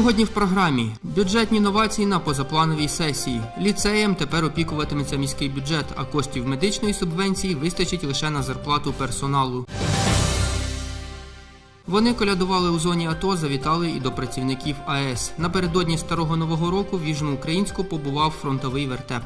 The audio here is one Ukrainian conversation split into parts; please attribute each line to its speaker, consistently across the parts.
Speaker 1: Сьогодні в програмі бюджетні новації на позаплановій сесії. Ліцеєм тепер опікуватиметься міський бюджет, а коштів медичної субвенції вистачить лише на зарплату персоналу. Вони колядували у зоні АТО, завітали і до працівників АЕС. Напередодні старого нового року в Южноукраїнську побував фронтовий вертеп.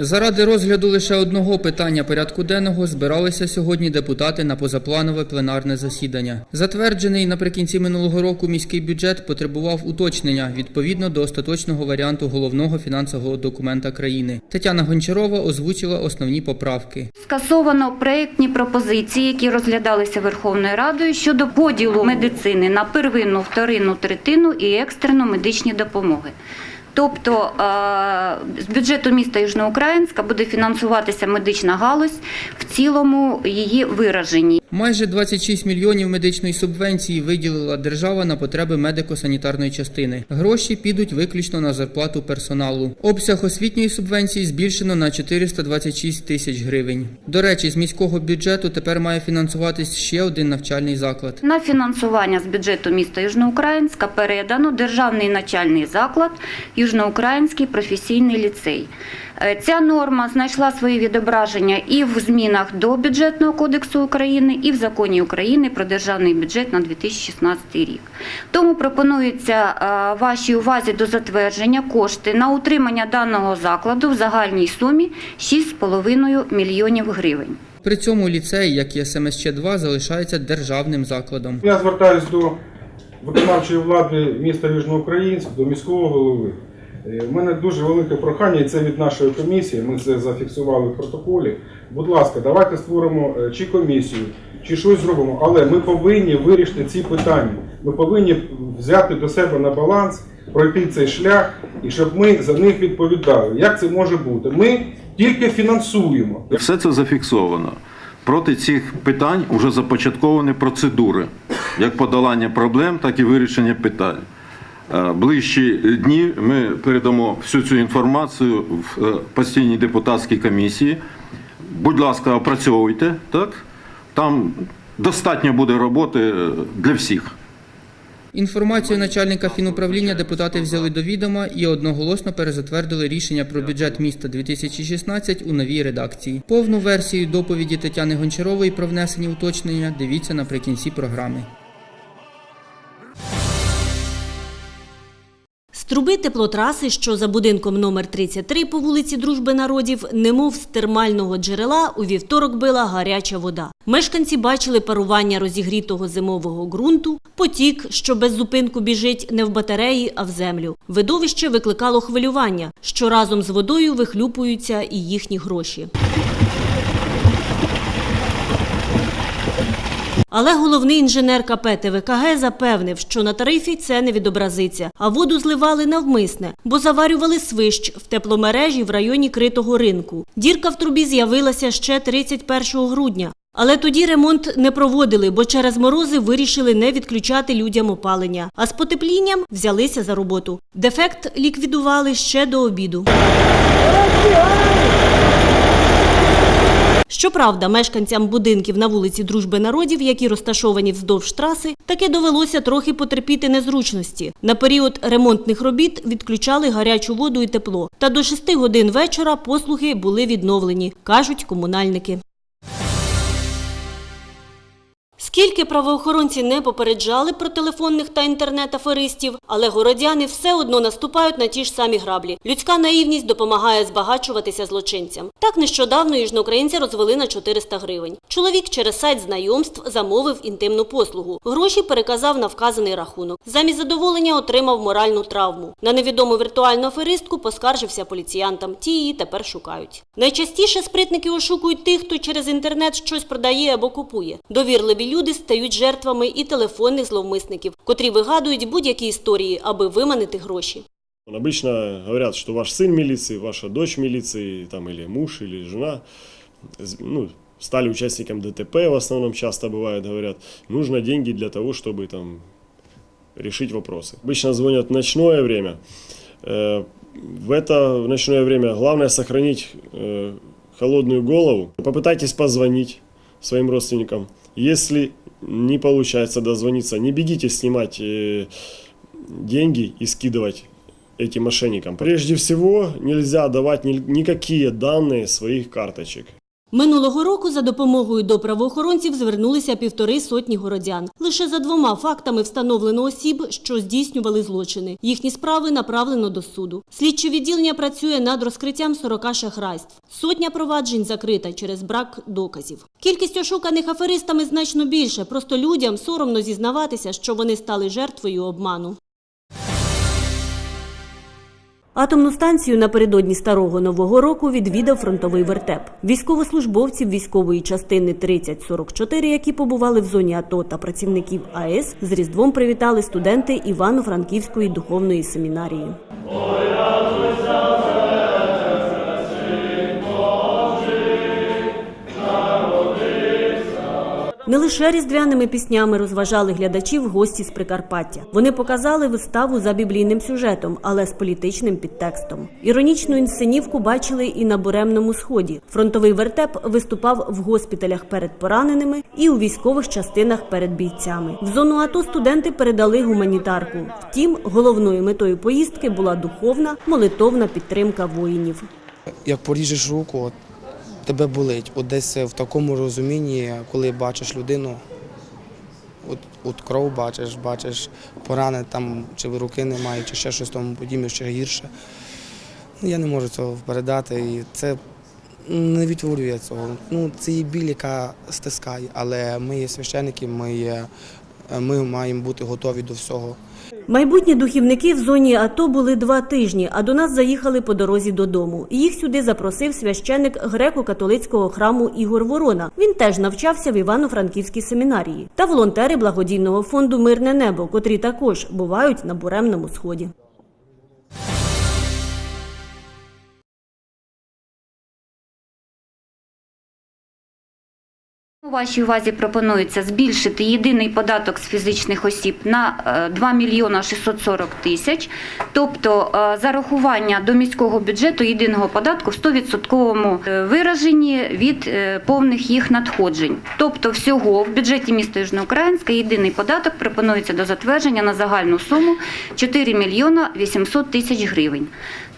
Speaker 1: Заради розгляду лише одного питання порядку денного збиралися сьогодні депутати на позапланове пленарне засідання. Затверджений наприкінці минулого року міський бюджет потребував уточнення відповідно до остаточного варіанту головного фінансового документа країни. Тетяна Гончарова озвучила основні поправки.
Speaker 2: Скасовано проєктні пропозиції, які розглядалися Верховною Радою щодо поділу медицини на первинну, вторинну, третину і екстрену медичні допомоги. Тобто е, з бюджету міста Южноукраїнська буде фінансуватися медична галузь в цілому її вираженні.
Speaker 1: Майже 26 мільйонів медичної субвенції виділила держава на потреби медико-санітарної частини. Гроші підуть виключно на зарплату персоналу. Обсяг освітньої субвенції збільшено на 426 тисяч гривень. До речі, з міського бюджету тепер має фінансуватись ще один навчальний заклад.
Speaker 2: На фінансування з бюджету міста Южноукраїнська передано державний навчальний заклад Южноукраїнський професійний ліцей. Е, Ця норма знайшла своє відображення і в змінах до бюджетного кодексу України, і в законі України про державний бюджет на 2016 рік. Тому пропонується е, вашій увазі до затвердження кошти на утримання даного закладу в загальній сумі 6,5 мільйонів гривень.
Speaker 1: При цьому ліцей, як і СМСЧ 2 залишається державним закладом.
Speaker 3: Я звертаюся до виконавчої влади міста Южноукраїнськ, до міського голови. Е, У мене дуже велике прохання, і це від нашої комісії. Ми це зафіксували в протоколі. Будь ласка, давайте створимо е, чи комісію, чи щось зробимо, але ми повинні вирішити ці питання. Ми повинні взяти до себе на баланс, пройти цей шлях, і щоб ми за них відповідали. Як це може бути? Ми тільки фінансуємо.
Speaker 4: Все це зафіксовано. Проти цих питань вже започатковані процедури, як подолання проблем, так і вирішення питань. Ближчі дні ми передамо всю цю інформацію в е, постійній депутатській комісії. Будь ласка, опрацьовуйте, так? Там достатньо буде роботи е, для всіх.
Speaker 1: Інформацію начальника фінуправління депутати взяли до відома і одноголосно перезатвердили рішення про бюджет міста 2016 у новій редакції. Повну версію доповіді Тетяни Гончарової про внесені уточнення дивіться наприкінці програми.
Speaker 5: Труби теплотраси, що за будинком номер 33 по вулиці Дружби народів, немов з термального джерела у вівторок била гаряча вода. Мешканці бачили парування розігрітого зимового ґрунту, потік, що без зупинку біжить не в батареї, а в землю. Видовище викликало хвилювання, що разом з водою вихлюпуються і їхні гроші. Але головний інженер КП ТВКГ запевнив, що на тарифі це не відобразиться, а воду зливали навмисне, бо заварювали свищ в тепломережі в районі критого ринку. Дірка в трубі з'явилася ще 31 грудня. Але тоді ремонт не проводили, бо через морози вирішили не відключати людям опалення. А з потеплінням взялися за роботу. Дефект ліквідували ще до обіду. Щоправда, мешканцям будинків на вулиці Дружби народів, які розташовані вздовж траси, таки довелося трохи потерпіти незручності. На період ремонтних робіт відключали гарячу воду і тепло. Та до 6 годин вечора послуги були відновлені, кажуть комунальники. Скільки правоохоронці не попереджали про телефонних та інтернет-аферистів, але городяни все одно наступають на ті ж самі граблі. Людська наївність допомагає збагачуватися злочинцям. Так нещодавно южноукраїнця розвели на 400 гривень. Чоловік через сайт знайомств замовив інтимну послугу. Гроші переказав на вказаний рахунок. Замість задоволення отримав моральну травму. На невідому віртуальну аферистку поскаржився поліціянтам. Ті її тепер шукають. Найчастіше спритники ошукують тих, хто через інтернет щось продає або купує. Довірливі люди стають жертвами і телефонних зловмисників, котрі вигадують будь-які історії, аби виманити гроші.
Speaker 6: Обычно говорят, что ваш сын милиции, ваша дочь милиции, там, или муж, или жена, з- ну, стали участником ДТП, в основном часто бывает, говорят, нужно деньги для того, чтобы там решить вопросы. Обычно звонят в ночное время. Э, В это в ночное время главное сохранить э, холодную голову. Попытайтесь позвонить своим родственникам. Если не получается дозвониться, не бегите снимать э, деньги и скидывать этим мошенникам. Прежде всего, нельзя давать ни- никакие данные своих карточек.
Speaker 5: Минулого року за допомогою до правоохоронців звернулися півтори сотні городян. Лише за двома фактами встановлено осіб, що здійснювали злочини. Їхні справи направлено до суду. Слідче відділення працює над розкриттям 40 шахрайств. Сотня проваджень закрита через брак доказів. Кількість ошуканих аферистами значно більше. Просто людям соромно зізнаватися, що вони стали жертвою обману. Атомну станцію напередодні старого нового року відвідав фронтовий вертеп. Військовослужбовців військової частини 3044, які побували в зоні АТО та працівників АЕС, з Різдвом привітали студенти Івано-Франківської духовної семінарії. Лише різдвяними піснями розважали глядачів гості з Прикарпаття. Вони показали виставу за біблійним сюжетом, але з політичним підтекстом. Іронічну інсценівку бачили і на буремному сході. Фронтовий вертеп виступав в госпіталях перед пораненими і у військових частинах перед бійцями. В зону АТО студенти передали гуманітарку. Втім, головною метою поїздки була духовна молитовна підтримка воїнів.
Speaker 7: як поріжеш руку, тебе болить. От десь в такому розумінні, коли бачиш людину, от, от кров бачиш, бачиш порани там, чи руки немає, чи ще щось тому подібне, ще гірше. Ну, я не можу цього передати. І це не відтворює цього. Ну, це є біль, яка стискає, але ми є священники, ми, є, ми маємо бути готові до всього.
Speaker 5: Майбутні духівники в зоні АТО були два тижні, а до нас заїхали по дорозі додому. Їх сюди запросив священик греко-католицького храму Ігор Ворона. Він теж навчався в Івано-Франківській семінарії та волонтери благодійного фонду Мирне небо, котрі також бувають на буремному сході.
Speaker 2: У вашій увазі пропонується збільшити єдиний податок з фізичних осіб на е, 2 мільйона 640 тисяч, тобто е, зарахування до міського бюджету єдиного податку в 100% е, вираженні від е, повних їх надходжень. Тобто всього в бюджеті міста Южноукраїнська єдиний податок пропонується до затвердження на загальну суму 4 мільйона 800 тисяч гривень.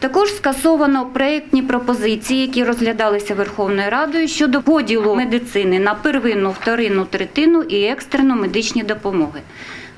Speaker 2: Також скасовано проєктні пропозиції, які розглядалися Верховною Радою щодо поділу медицини на первинну, вторинну, третину і екстрену медичні допомоги.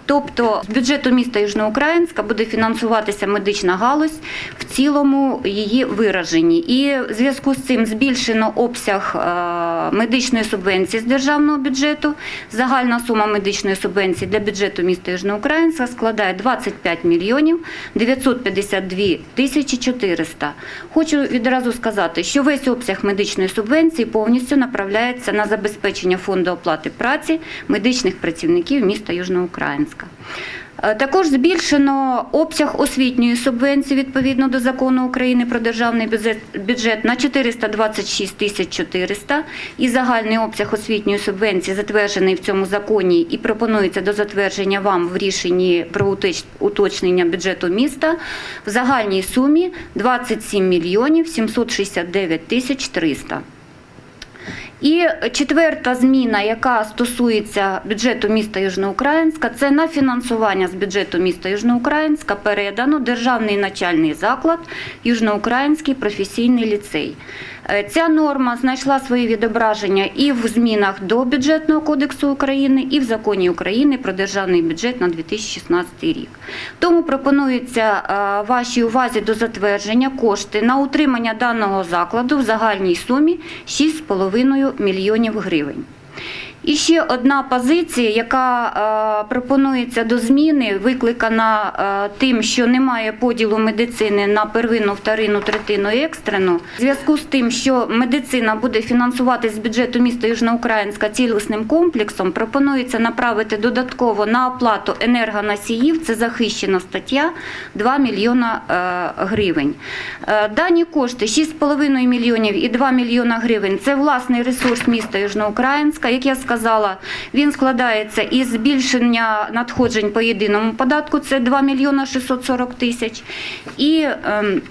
Speaker 2: Тобто з бюджету міста Южноукраїнська буде фінансуватися медична галузь в цілому її вираженні. І в зв'язку з цим збільшено обсяг е, медичної субвенції з державного бюджету. Загальна сума медичної субвенції для бюджету міста Южноукраїнська складає 25 мільйонів 952 тисячі 400. Хочу відразу сказати, що весь обсяг медичної субвенції повністю направляється на забезпечення фонду оплати праці медичних працівників міста Южноукраїнська. Е, Також збільшено обсяг освітньої субвенції відповідно до закону України про державний бюджет на 426 тисяч 400 і загальний обсяг освітньої субвенції затверджений в цьому законі і пропонується до затвердження вам в рішенні про уточнення бюджету міста в загальній сумі 27 мільйонів 769 тисяч 300. І четверта зміна, яка стосується бюджету міста Южноукраїнська, це на фінансування з бюджету міста Южноукраїнська передано державний навчальний заклад Южноукраїнський професійний ліцей. Е, Ця норма знайшла своє відображення і в змінах до бюджетного кодексу України, і в законі України про державний бюджет на 2016 рік. Тому пропонується е, вашій увазі до затвердження кошти на утримання даного закладу в загальній сумі 6,5 мільйонів гривень. І ще одна позиція, яка е, пропонується до зміни, викликана е, тим, що немає поділу медицини на первинну, вторинну, третину і екстрену. В зв'язку з тим, що медицина буде фінансуватись з бюджету міста Южноукраїнська цілісним комплексом, пропонується направити додатково на оплату енергоносіїв, це захищена стаття, 2 мільйона е, гривень. Дані кошти 6,5 мільйонів і 2 мільйона гривень – це власний ресурс міста Южноукраїнська. Як я сказала, він складається із збільшення надходжень по єдиному податку, це 2 мільйона 640 тисяч, і ем,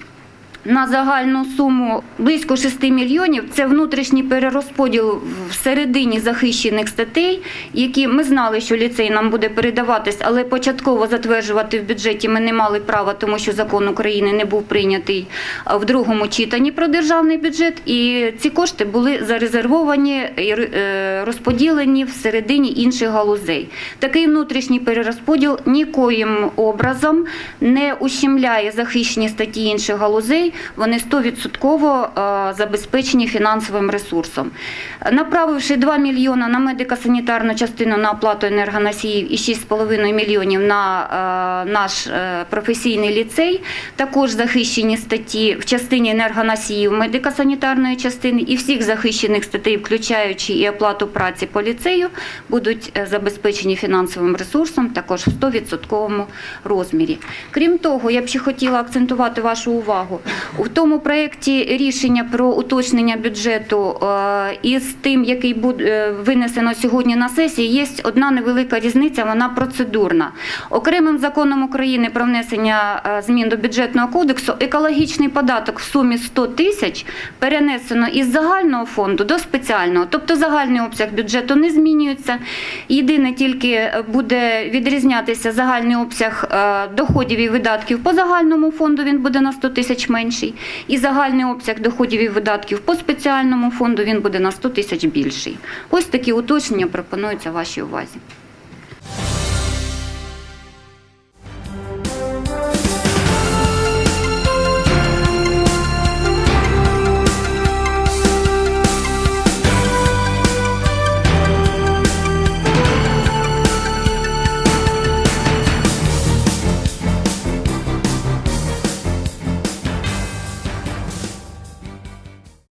Speaker 2: на загальну суму близько 6 мільйонів. Це внутрішній перерозподіл всередині захищених статей, які ми знали, що ліцей нам буде передаватись, але початково затверджувати в бюджеті ми не мали права, тому що закон України не був прийнятий в другому читанні про державний бюджет. І ці кошти були зарезервовані і е, розподілені всередині інших галузей. Такий внутрішній перерозподіл нікоїм образом не ущемляє захищені статті інших галузей. Вони 100% е, забезпечені фінансовим ресурсом. Направивши 2 мільйона на медико-санітарну частину на оплату енергоносіїв і 6,5 мільйонів на е, наш е, професійний ліцей, також захищені статті в частині енергоносіїв медико-санітарної частини і всіх захищених статей, включаючи і оплату праці по ліцею, будуть забезпечені фінансовим ресурсом також в 100% розмірі. Крім того, я б ще хотіла акцентувати вашу увагу. У тому проєкті рішення про уточнення бюджету е, із тим, який буде винесено сьогодні на сесії, є одна невелика різниця, вона процедурна. Окремим законом України про внесення е, змін до бюджетного кодексу екологічний податок в сумі 100 тисяч перенесено із загального фонду до спеціального, тобто загальний обсяг бюджету не змінюється. Єдине тільки буде відрізнятися загальний обсяг е, доходів і видатків по загальному фонду, він буде на 100 тисяч менший, і загальний обсяг доходів і видатків по спеціальному фонду він буде на 100 тисяч більший. Ось такі уточнення пропонуються вашій увазі.